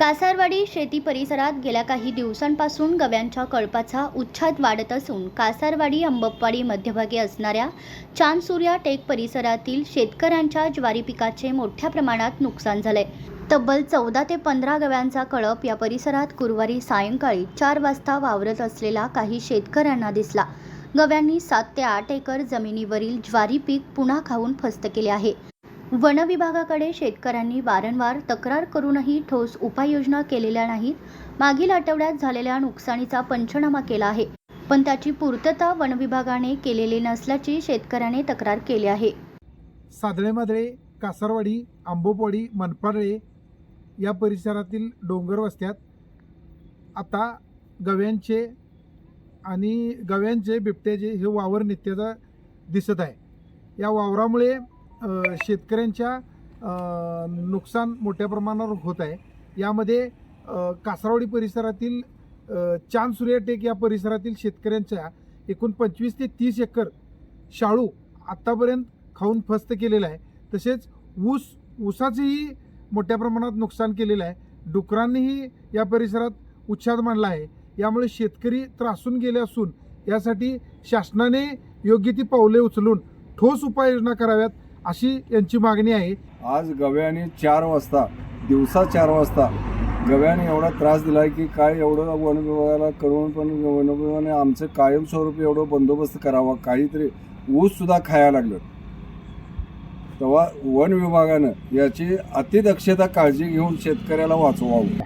कासारवाडी शेती परिसरात गेल्या काही दिवसांपासून गव्यांच्या कळपाचा उच्छाद वाढत असून कासारवाडी अंबपवाडी मध्यभागी असणाऱ्या चांदसूर्या टेक परिसरातील शेतकऱ्यांच्या ज्वारी पिकाचे मोठ्या प्रमाणात नुकसान झाले. तब्बल चौदा ते पंधरा गव्यांचा कळप या परिसरात गुरुवारी सायंकाळी चार वाजता वावरत असलेला काही शेतकऱ्यांना दिसला. गव्यांनी सात ते आठ एकर जमिनीवरील ज्वारी पीक पुन्हा खाऊन फस्त केले आहे. वन विभागाकडे शेतकऱ्यांनी वारंवार तक्रार करूनही ठोस उपाययोजना केलेल्या नाहीत. मागील आठवड्यात झालेल्या नुकसानीचा पंचनामा केला आहे. पण त्याची पूर्तता वन विभागाने केलेली नसल्याची शेतकऱ्याने तक्रार केली आहे. सादळेमादळे कासरवाडी आंबोपोडी मनपाडळे या परिसरातील डोंगर वस्त्यात आता गव्यांचे आणि गव्यांचे बिबट्याचे हे वावर नित्याचा दिसत आहे. या वावरामुळे शेतकऱ्यांच्या नुकसान मोठ्या प्रमाणावर होत आहे. यामध्ये अ, परिसरातील चांद सूर्यटेक या परिसरातील शेतकऱ्यांच्या एकूण पंचवीस ते तीस एकर शाळू आत्तापर्यंत खाऊन फस्त केलेलं आहे. तसेच ऊस ऊसाचंही मोठ्या प्रमाणात नुकसान केलेलं आहे. डुकरांनीही या परिसरात उच्छाद मांडला आहे. यामुळे शेतकरी त्रासून गेले असून यासाठी शासनाने योग्य ती पावले उचलून ठोस उपाययोजना कराव्यात. अशी यांची मागणी आहे. आज गव्याने चार वाजता दिवसा चार वाजता गव्याने एवढा त्रास दिला की काय एवढं वन विभागाला करून पण वन विभागाने आमचं कायमस्वरूपी एवढं बंदोबस्त करावा काहीतरी ऊससुद्धा खायला लागलं. तेव्हा वन विभागानं याची अतिदक्षता काळजी घेऊन शेतकऱ्याला वाचवावं.